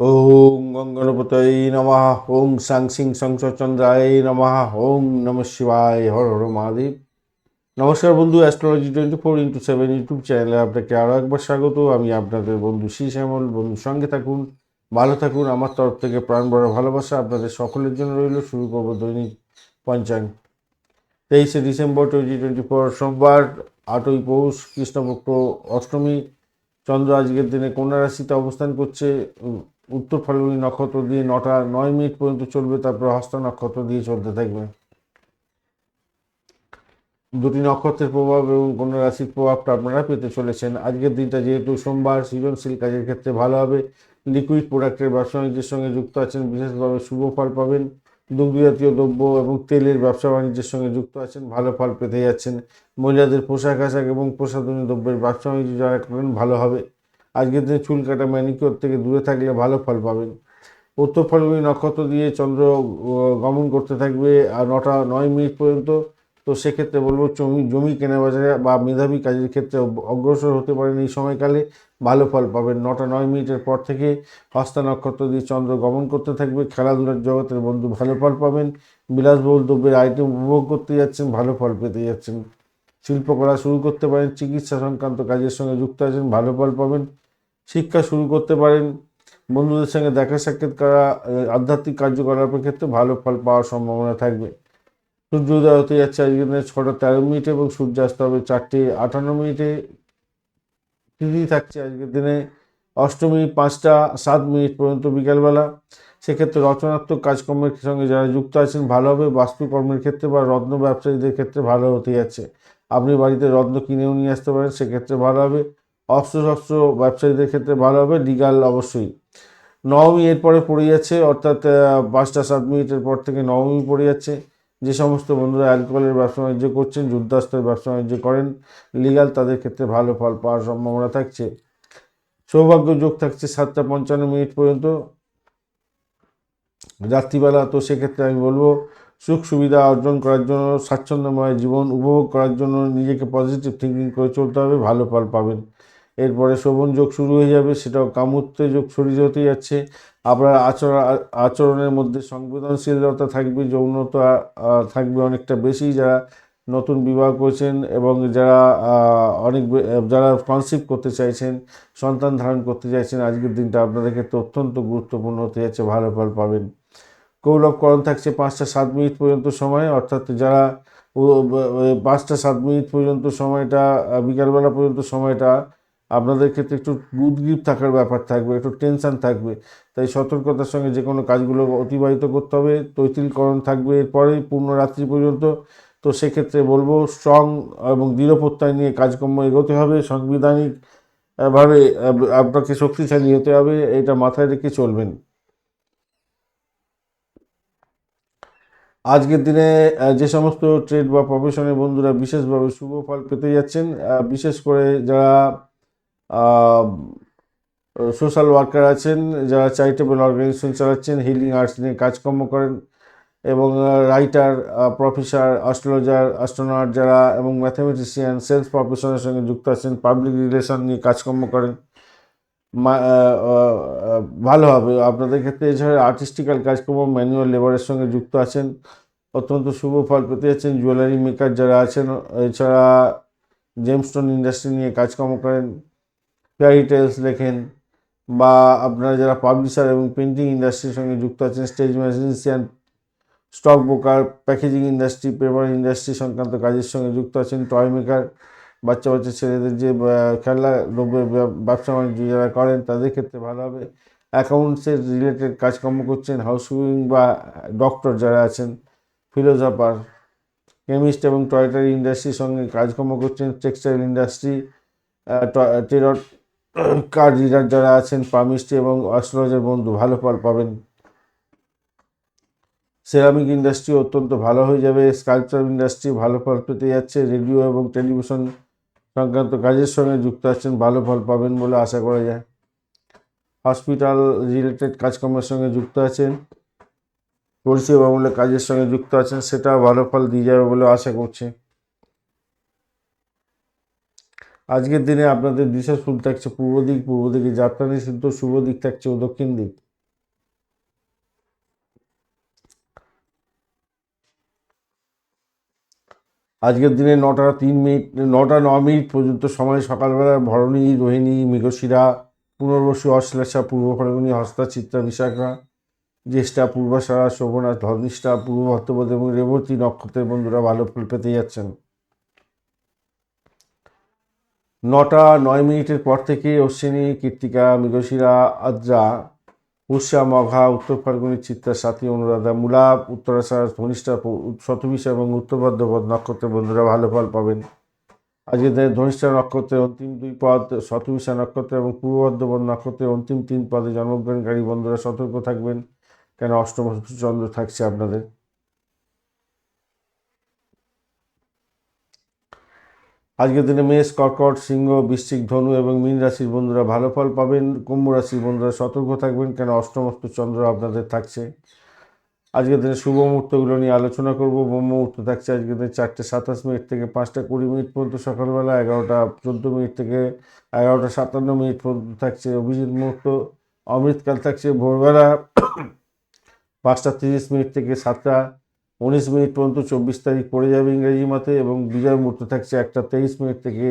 ওং গঙ্গনপতয় নমঃ। ওং সাং সিং সংসচন্দ্রায় নমঃ। ওং নম শিবায়। হর হর মহাদেব। নমস্কার বন্ধু astrology twenty four into seven YouTube চ্যানেলে আপনাকে আরও একবার স্বাগত। আমি আপনাদের বন্ধু শ্রী শ্যামল। বন্ধুর সঙ্গে থাকুন, ভালো থাকুন। আমার তরফ থেকে প্রাণ বড় ভালোবাসা আপনাদের সকলের জন্য রইল। শুরু করব দৈনিক পঞ্চাং। তেইশে ডিসেম্বর টোয়েন্টি টোয়েন্টি ফোর সোমবার, আটই পৌষ, কৃষ্ণপক্ষ অষ্টমী। চন্দ্র আজকের দিনে কন্যা রাশিতে অবস্থান করছে। উত্তর ফাল্গুনী নক্ষত্র দিয়ে নটা, নয় মিনিট পর্যন্ত চলবে, তারপর হস্ত নক্ষত্র দিয়ে চলতে থাকবে। দুটি নক্ষত্রের প্রভাব এবং কন্যা রাশির প্রভাবটা আপনারা পেতে চলেছেন। আজকের দিনটা যেহেতু সোমবার, সৃজনশীল কাজের ক্ষেত্রে ভালো হবে। লিকুইড প্রোডাক্টের ব্যবসা বাণিজ্যের সঙ্গে যুক্ত আছেন, বিশেষভাবে শুভ ফল পাবেন। দুগ্ধ জাতীয় দ্রব্য এবং তেলের ব্যবসা বাণিজ্যের সঙ্গে যুক্ত আছেন, ভালো ফল পেতে যাচ্ছেন। মহিলাদের পোশাক আশাক এবং প্রসাধনী দ্রব্যের ব্যবসা বাণিজ্য যারা করেন ভালো হবে। আজকের দিনে চুল কাটা ম্যানিকিওর থেকে দূরে থাকলে ভালো ফল পাবেন। উত্তর ফাল্গুনী নক্ষত্র দিয়ে চন্দ্র গমন করতে থাকবে আর নটা, নয় মিনিট পর্যন্ত। তো সেক্ষেত্রে বলব জমি জমি কেনা বাজারে বা মেধাবী কাজের ক্ষেত্রে অগ- অগ্রসর হতে পারেন এই সময়কালে। ভালো ফল পাবেন। নটা, নয় মিনিটের পর থেকে হস্তা নক্ষত্র দিয়ে চন্দ্র গমন করতে থাকবে। খেলাধুলার জগতের বন্ধু ভালো ফল পাবেন। বিলাসবহুল দ্রব্যের আইটেম উপভোগ করতে যাচ্ছেন, ভালো ফল পেতে যাচ্ছেন। শিল্পকলা শুরু করতে পারেন। চিকিৎসা সংক্রান্ত কাজের সঙ্গে যুক্ত আছেন, ভালো ফল পাবেন। শিক্ষা শুরু করতে পারেন। বন্ধুদের সঙ্গে দেখা সাক্ষাৎ করা আধ্যাত্মিক কার্যকলাপের ক্ষেত্রে ভালো ফল পাওয়ার সম্ভাবনা থাকবে। সূর্যোদয় হতে যাচ্ছে আজকের দিনে ছটা তেরো মিনিটে এবং সূর্যাস্ত হবে চারটে আটান্ন মিনিটে। তিথি থাকছে আজকের দিনে অষ্টমী পাঁচটা সাত মিনিট পর্যন্ত বিকালবেলা। সেক্ষেত্রে রচনাত্মক কাজকর্মের সঙ্গে যারা যুক্ত আছেন ভালো হবে বাস্তুকর্মের ক্ষেত্রে বা রত্ন ব্যবসায়ীদের ক্ষেত্রে ভালো হতে যাচ্ছে। আপনি বাড়িতে রত্ন কিনেও নিয়ে আসতে পারেন, সেক্ষেত্রে ভালো হবে। অস্ত্রশস্ত্র ব্যবসায়ীদের ক্ষেত্রে ভালো হবে লিগাল অবশ্যই। নবমী এরপরে পড়ে যাচ্ছে, অর্থাৎ পাঁচটা সাত মিনিটের পর থেকে নবমী পড়ে যাচ্ছে। যে সমস্ত বন্ধুরা অ্যালকোহলের ব্যবসা বাণিজ্য করছেন, যুদ্ধাস্ত্রের ব্যবসা বাণিজ্য করেন লিগাল তাদের ক্ষেত্রে ভালো ফল পাওয়ার সম্ভাবনা থাকছে। সৌভাগ্য যোগ থাকছে সাতটা পঞ্চান্ন মিনিট পর্যন্ত। রাত্রিবেলা তো সেক্ষেত্রে আমি বলব, সুখ সুবিধা অর্জন করার জন্য, স্বাচ্ছন্দ্যময় জীবন উপভোগ করার জন্য নিজেকে পজিটিভ থিঙ্কিং করে চলতে হবে, ভালো ফল পাবেন। এরপরে শোভন যোগ শুরু হয়ে যাবে, সেটাও কামুত্তে যোগ ছড়িয়ে হতে যাচ্ছে। আপনার আচরণ, আচরণের মধ্যে সংবেদনশীলতা থাকবে, যৌনতা থাকবে অনেকটা বেশি। যারা নতুন বিবাহ করেছেন এবং যারা অনেক যারা কনসিভ করতে চাইছেন, সন্তান ধারণ করতে চাইছেন, আজকের দিনটা আপনাদের ক্ষেত্রে অত্যন্ত গুরুত্বপূর্ণ হতে যাচ্ছে, ভালো ফল পাবেন। কৌলভকরণ থাকছে পাঁচটা সাত মিনিট পর্যন্ত সময়, অর্থাৎ যারা পাঁচটা সাত মিনিট পর্যন্ত সময়টা, বিকালবেলা পর্যন্ত সময়টা আপনাদের ক্ষেত্রে একটু উদ্গ্রীব থাকার ব্যাপার থাকবে, একটু টেনশন থাকবে। তাই সতর্কতার সঙ্গে যে কোনো কাজগুলো অতিবাহিত করতে হবে, তৈতিলকরণ থাকবে এরপরেই পূর্ণ রাত্রি পর্যন্ত। তো সেক্ষেত্রে বলব স্ট্রং এবং দৃঢ় প্রত্যয় নিয়ে কাজকর্ম এগোতে হবে, সাংবিধানিক ভাবে আপনাকে শক্তিশালী হতে হবে, এটা মাথায় রেখে চলবেন। আজকের দিনে যে সমস্ত ট্রেড বা প্রফেশনের বন্ধুরা বিশেষভাবে শুভ ফল পেতে যাচ্ছেন বিশেষ করে যারা সোশ্যাল ওয়ার্কার আছেন, যারা চ্যারিটেবল অর্গানাইজেশন চালাচ্ছেন হিলিং আর্টস নিয়ে কাজকর্ম করেন এবং রাইটার প্রফেসর অ্যাস্ট্রোলজার অ্যাস্ট্রোনট যারা এবং ম্যাথামেটিশিয়ান সেলস প্রফেশনের সঙ্গে যুক্ত আছেন পাবলিক রিলেশন নিয়ে কাজকর্ম করেন। ভালো হবে। আপনাদের ক্ষেত্রে এছাড়া আর্টিস্টিক্যাল কাজকর্ম ম্যানুয়াল লেবারের সঙ্গে যুক্ত আছেন, অত্যন্ত শুভ ফল পেতে যাচ্ছেন। জুয়েলারি মেকার যারা আছেন, এছাড়া জেমস্টোন ইন্ডাস্ট্রি নিয়ে কাজকর্ম করেন। ফেয়ারি টেলস লেখেন বা আপনারা যারা পাবলিশার এবং প্রিন্টিং ইন্ডাস্ট্রির সঙ্গে যুক্ত আছেন stage magician stock broker packaging industry paper industry সংক্রান্ত কাজের সঙ্গে যুক্ত আছেন টয় মেকার বাচ্চা বাচ্চা ছেলেদের যে খেলনা দ্রব্যের ব্যবসা বাণিজ্য যারা করেন তাদের ক্ষেত্রে ভালো হবে। অ্যাকাউন্টসের রিলেটেড কাজকর্ম করছেন হাউসকিপিং বা ডক্টর যারা আছেন ফিলোজফার কেমিস্ট এবং টয়টারি ইন্ডাস্ট্রির সঙ্গে কাজকর্ম করছেন textile industry tarot card reader যারা আছেন পামিস্ট্রি এবং অস্ট্রোলজার বন্ধু, ভালো ফল পাবেন। সেরামিক ইন্ডাস্ট্রি অত্যন্ত ভালো হয়ে যাবে। স্কাল্পচার ইন্ডাস্ট্রি ভালো ফল পেতে যাচ্ছে। রেডিও এবং টেলিভিশন সংক্রান্ত কাজের সঙ্গে যুক্ত আছেন, ভালো ফল পাবেন বলে আশা করা যায়। হসপিটাল রিলেটেড কাজকর্মের সঙ্গে যুক্ত আছেন, পরিষেবামূলক কাজের সঙ্গে যুক্ত আছেন সেটা ভালো ফল দিয়ে যাবে বলে আশা করছি। আজকের দিনে আপনাদের দিশা শুভ থাকছে পূর্ব দিক, পূর্ব দিকে যাত্রা নিষিদ্ধ, শুভ দিক থাকছে ও দক্ষিণ দিক। আজকের দিনে নটা তিন মিনিট, নটা ন মিনিট পর্যন্ত সময় সকালবেলা ভরণী, রোহিণী, মৃগশিরা, পুনর্বসু, অশ্লেষা, পূর্ব ফরগুনি হস্তা, চিত্রা বিশাখা জ্যেষ্ঠা পূর্বাশা শোভনা, ধর্মিষ্ঠা, পূর্ব ভক্তপদ এবং রেবতী নক্ষত্রের বন্ধুরা ভালো ফুল পেতে যাচ্ছেন। নটা নয় মিনিটের পর থেকে অশ্বিনী, কীর্তিকা, মৃগশিরা, আদ্রা, উষা, মঘা, উত্তর ফাল্গুনী, চিত্রা সাথী অনুরাধা, মূলা, উত্তরাষাঢ়, ধনিষ্ঠা শতবিশা এবং উত্তর ভদ্রপদ নক্ষত্রের বন্ধুরা ভালো ফল পাবেন। আজকে দিনে ধনিষ্ঠা নক্ষত্রের অন্তিম দুই পদ, শতবিশা নক্ষত্র এবং পূর্ব ভদ্রপদ নক্ষত্রের অন্তিম তিন পদে জন্মগ্রহণকারী বন্ধুরা সতর্ক থাকবেন। কেন অষ্টম চন্দ্র থাকছে আপনাদের। আজকের দিনে মেষ, কর্কট, সিংহ, বৃশ্চিক, ধনু এবং মীন রাশির বন্ধুরা ভালো ফল পাবেন। কুম্ভ রাশির বন্ধুরা সতর্ক থাকবেন, কেন অষ্টমস্ত চন্দ্র আপনাদের থাকছে। আজকের দিনে শুভ মুহূর্তগুলো নিয়ে আলোচনা করব। ব্রহ্ম মুহূর্ত থাকছে আজকের দিনে চারটে সাতাশ মিনিট থেকে পাঁচটা কুড়ি মিনিট পর্যন্ত সকালবেলা, এগারোটা চোদ্দ মিনিট থেকে এগারোটা সাতান্ন মিনিট পর্যন্ত থাকছে অভিজিৎ মুহূর্ত। অমৃতকাল থাকছে ভোরবেলা পাঁচটা তিরিশ মিনিট থেকে সাতটা। উনিশ মিনিট পর্যন্ত চব্বিশ তারিখ পড়ে যাবে ইংরেজি মতে এবং বিজয় মুহূর্ত থাকছে একটা তেইশ মিনিট থেকে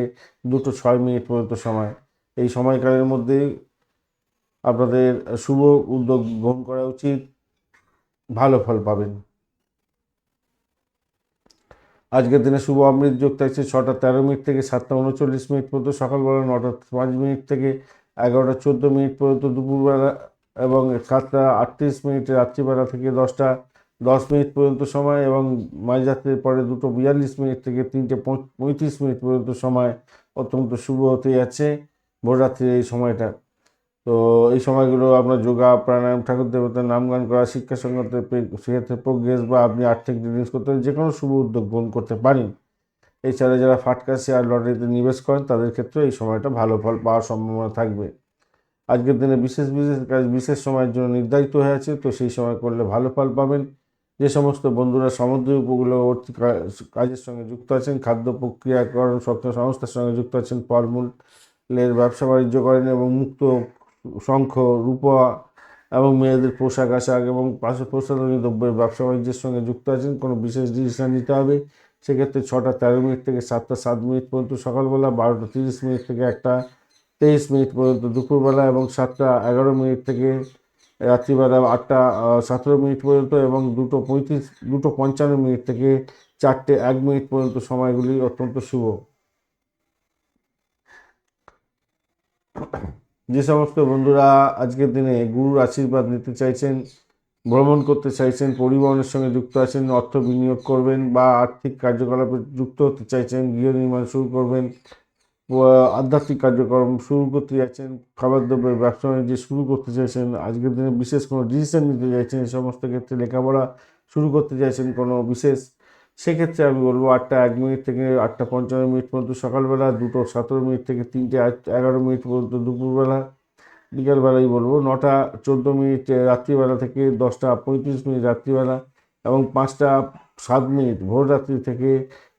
দুটো ছয় মিনিট পর্যন্ত সময়। এই সময়কালের মধ্যে আপনাদের শুভ উদ্যোগ গ্রহণ করা উচিত। ভালো ফল পাবেন। আজকের দিনে শুভ অমৃত যোগ থাকছে ছটা তেরো মিনিট থেকে সাতটা উনচল্লিশ মিনিট পর্যন্ত, সকালবেলা নটা পাঁচ মিনিট থেকে এগারোটা চোদ্দ মিনিট পর্যন্ত, দুপুরবেলা এবং সাতটা আটত্রিশ মিনিট, রাত্রিবেলা থেকে দশটা দশ মিনিট পর্যন্ত সময় এবং মাঝরাত্রির পরে দুটো বিয়াল্লিশ মিনিট থেকে তিনটে পঁয়ত্রিশ মিনিট পর্যন্ত সময় অত্যন্ত শুভ হতে যাচ্ছে ভোররাত্রির এই সময়টা। তো এই সময়গুলো আপনার যোগা, প্রাণায়াম, ঠাকুর দেবতার নাম গান করা, শিক্ষা সঙ্গত সেক্ষেত্রে প্রোগ্রেস বা আপনি আর্থিক রিলিজ করতে যে কোনো শুভ উদ্যোগ গ্রহণ করতে পারেন। এছাড়া যারা ফাটকা শেয়ার লটারিতে নিবেশ করেন, তাদের ক্ষেত্রে এই সময়টা ভালো ফল পাওয়ার সম্ভাবনা থাকবে। আজকের দিনে বিশেষ বিশেষ কাজ, বিশেষ সময়ের জন্য নির্ধারিত হয়ে আছে, তো সেই সময় করলে ভালো ফল পাবেন। যে সমস্ত বন্ধুরা সামুদ্রিক উপকূলবর্তী কাজের সঙ্গে যুক্ত আছেন, খাদ্য প্রক্রিয়াকরণ সংস্থার সঙ্গে যুক্ত আছেন ফলমূলের ব্যবসা বাণিজ্য করেন এবং মুক্ত শঙ্খ, রূপা এবং মেয়েদের পোশাক, আশাক এবং পাশে প্রসাধনী দ্রব্যের ব্যবসা বাণিজ্যের সঙ্গে যুক্ত আছেন, কোনো বিশেষ ডিসিশন নিতে হবে। সেক্ষেত্রে ছটা তেরো মিনিট থেকে সাতটা সাত মিনিট পর্যন্ত সকালবেলা, বারোটা তিরিশ মিনিট থেকে একটা তেইশ মিনিট পর্যন্ত দুপুরবেলা এবং সাতটা এগারো মিনিট থেকে রাত্রিবেলা আটটা সতেরো মিনিট পর্যন্ত এবং দুটো পঁয়ত্রিশ, দুটো পঞ্চান্ন মিনিট থেকে চারটে এক মিনিট পর্যন্ত সময়গুলি অত্যন্ত শুভ। যে সমস্ত বন্ধুরা আজকের দিনে গুরুর আশীর্বাদ নিতে চাইছেন, ভ্রমণ করতে চাইছেন, পরিবহনের সঙ্গে যুক্ত আছেন, অর্থ বিনিয়োগ করবেন বা আর্থিক কার্যকলাপে যুক্ত হতে চাইছেন, গৃহ নির্মাণ শুরু করবেন আধ্যাত্মিক কার্যক্রম শুরু করতে যাচ্ছেন, খাবার দ্রব্যের ব্যবসা বাণিজ্য শুরু করতে চাইছেন আজকের দিনে বিশেষ কোনো ডিসিশন নিতে চাইছেন এই সমস্ত ক্ষেত্রে লেখাপড়া শুরু করতে চাইছেন কোনো বিশেষ? সেক্ষেত্রে আমি বলব আটটা এক মিনিট থেকে আটটা পঞ্চান্ন মিনিট পর্যন্ত সকালবেলা, দুটো সতেরো মিনিট থেকে তিনটে এগারো মিনিট পর্যন্ত দুপুরবেলা, বিকালবেলাই বলব নটা চোদ্দ মিনিট রাত্রিবেলা থেকে দশটা পঁয়ত্রিশ মিনিট রাত্রিবেলা এবং পাঁচটা সাত মিনিট ভোর রাত্রি থেকে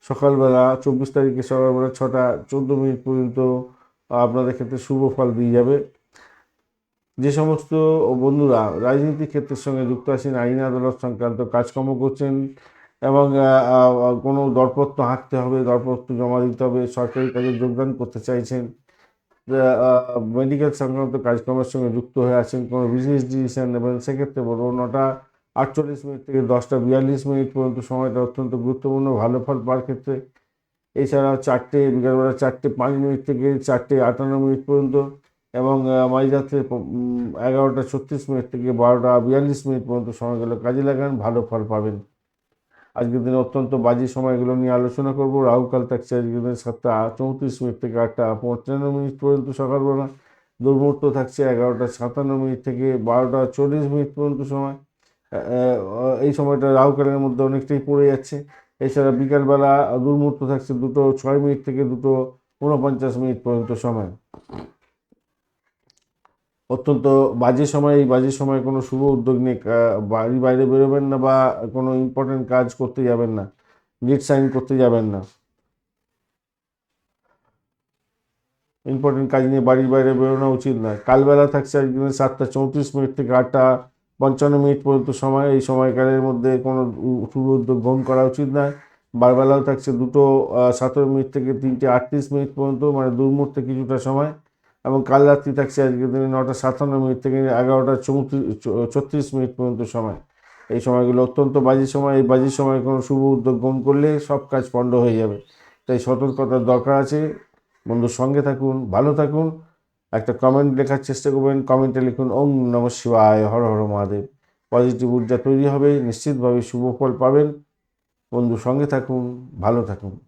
সকালবেলা চব্বিশ তারিখে সকালবেলা ছটা, চোদ্দ মিনিট পর্যন্ত আপনাদের ক্ষেত্রে শুভ ফল দিয়ে যাবে। যে সমস্ত বন্ধুরা রাজনীতিক ক্ষেত্রের সঙ্গে যুক্ত আছেন, আইন আদালত সংক্রান্ত কাজকর্ম করছেন এবং কোনো দরপত্র হাঁকতে হবে, দরপত্র জমা দিতে হবে, সরকারি কাজে যোগদান করতে চাইছেন মেডিকেল সংক্রান্ত কাজকর্মের সঙ্গে যুক্ত হয়ে আছেন, কোনো বিজনেস ডিসিশন নেবেন, সেক্ষেত্রে বলব নটা আটচল্লিশ মিনিট থেকে দশটা বিয়াল্লিশ মিনিট পর্যন্ত সময়টা অত্যন্ত গুরুত্বপূর্ণ, ভালো ফল পাওয়ার ক্ষেত্রে। এছাড়াও চারটে, বিকালবেলা চারটে পাঁচ মিনিট থেকে চারটে আটান্ন মিনিট পর্যন্ত এবং মাঝরাত্রে এগারোটা ছত্রিশ মিনিট থেকে বারোটা বিয়াল্লিশ মিনিট পর্যন্ত সময়গুলো কাজে লাগান, ভালো ফল পাবেন। আজকের দিনে অত্যন্ত বাজে সময়গুলো নিয়ে আলোচনা করব। রাহুকাল থাকছে আজকের দিনে সাতটা চৌত্রিশ মিনিট থেকে আটটা পঞ্চান্ন মিনিট পর্যন্ত সকালবেলা। দুর্মূর্ত থাকছে এগারোটা সাতান্ন মিনিট থেকে বারোটা চল্লিশ মিনিট পর্যন্ত সময়। এই সময়টা রাহুকালের মধ্যে অনেকটাই পড়ে যাচ্ছে। এছাড়া বিকালবেলা দুর্মুহূর্ত থাকছে দুটো ছয় মিনিট থেকে দুটো ঊনপঞ্চাশ মিনিট পর্যন্ত সময়। অত্যন্ত বাজে সময়, এই বাজে সময় কোনো শুভ উদ্যোগ নিয়ে বাড়ির বাইরে বেরোবেন না বা কোনো ইম্পর্টেন্ট কাজ করতে যাবেন না ডেট সাইন করতে যাবেন না। ইম্পর্টেন্ট কাজ নিয়ে বাড়ির বাইরে বেরোনো উচিত নয়। কালবেলা থাকছে একদিনে সাতটা চৌত্রিশ মিনিট থেকে আটটা পঞ্চান্ন মিনিট পর্যন্ত সময়, এই সময়কালের মধ্যে কোনো শুভ উদ্যোগ গ্রহণ করা উচিত নয়। বারবেলাও থাকছে দুটো সতেরো মিনিট থেকে তিনটে আটত্রিশ মিনিট পর্যন্ত মানে দুর্মুহূর্তে কিছুটা সময়। এবং কাল রাত্রি থাকছে আজকের দিনে নটা সাতান্ন মিনিট থেকে এগারোটা চৌত্রিশ ছত্রিশ মিনিট পর্যন্ত সময়। এই সময়গুলো অত্যন্ত বাজে সময়। এই বাজে সময় কোনো শুভ উদ্যোগ গ্রহণ করলে সব কাজ পণ্ড হয়ে যাবে। তাই সতর্কতার দরকার আছে। বন্ধুর সঙ্গে থাকুন, ভালো থাকুন। একটা কমেন্ট লেখার চেষ্টা করবেন। কমেন্টে লিখুন, ওম নম শিবায়, হর হর মহাদেব। পজিটিভ ঊর্জা তৈরি হবে, নিশ্চিতভাবে শুভ ফল পাবেন। বন্ধু সঙ্গে থাকুন, ভালো থাকুন।